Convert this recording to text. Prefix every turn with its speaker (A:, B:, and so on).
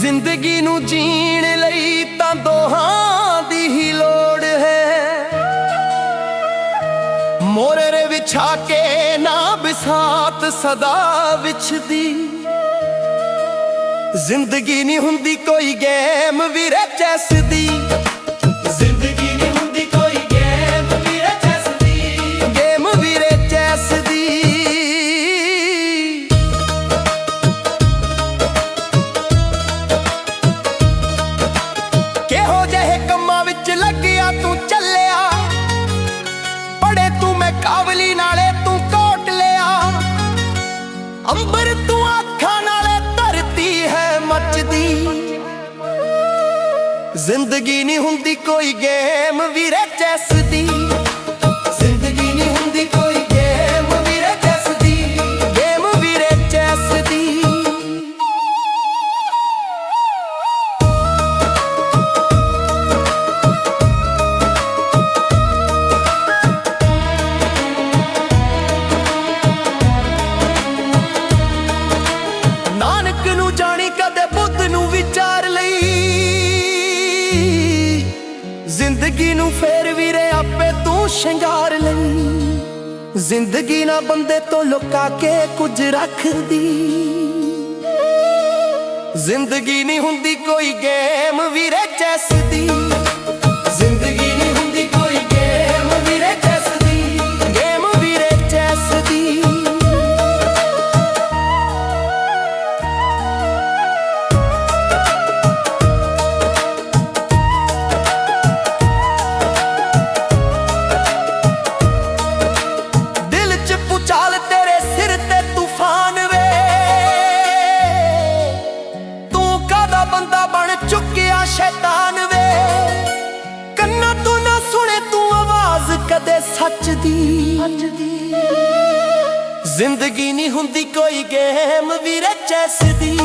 A: ਜ਼ਿੰਦਗੀ ਨੂੰ ਜੀਣ ਲਈ ਤਾਂ ਦੋਹਾਂ ਦੀ ਹੀ ਲੋੜ ਹੈ। ਮੋਰੇ ਵਿਛਾ ਕੇ ਨਾ ਬਿਸਾਤ ਸਦਾ ਵਿਛਦੀ। ਜ਼ਿੰਦਗੀ ਨਹੀਂ ਹੁੰਦੀ ਕੋਈ ਗੇਮ ਵੀਰੇ ਚੈਸ ਦੀ। ਕਾਬਲੀ ਨਾਲੇ ਤੂੰ ਕੋਟ ਲਿਆ। ਅੰਬਰ ਤੂੰ ਅੱਖਾਂ ਨਾਲੇ ਧਰਤੀ ਹੈ ਮੱਚਦੀ। ਜ਼ਿੰਦਗੀ ਨਹੀਂ ਹੁੰਦੀ ਕੋਈ ਗੇਮ ਵੀਰੇ ਚੈਸ ਦੀ। ਜ਼ਿੰਦਗੀ ਨੂੰ ਫੇਰ ਵੀਰੇ ਆਪੇ ਤੂੰ ਸ਼ਿੰਗਾਰ ਲਈ। ਜ਼ਿੰਦਗੀ ਨਾ ਬੰਦੇ ਤੋਂ ਲੁਕਾ ਕੇ ਕੁਝ ਰੱਖਦੀ। ਜ਼ਿੰਦਗੀ ਨਹੀਂ ਹੁੰਦੀ ਕੋਈ ਗੇਮ ਵੀਰੇ ਚੈਸ ਦੀ। ਸੱਚ ਦੀ। ਜ਼ਿੰਦਗੀ ਨਹੀਂ ਹੁੰਦੀ ਕੋਈ ਗੇਮ ਵੀਰੇ ਚੈਸ ਦੀ।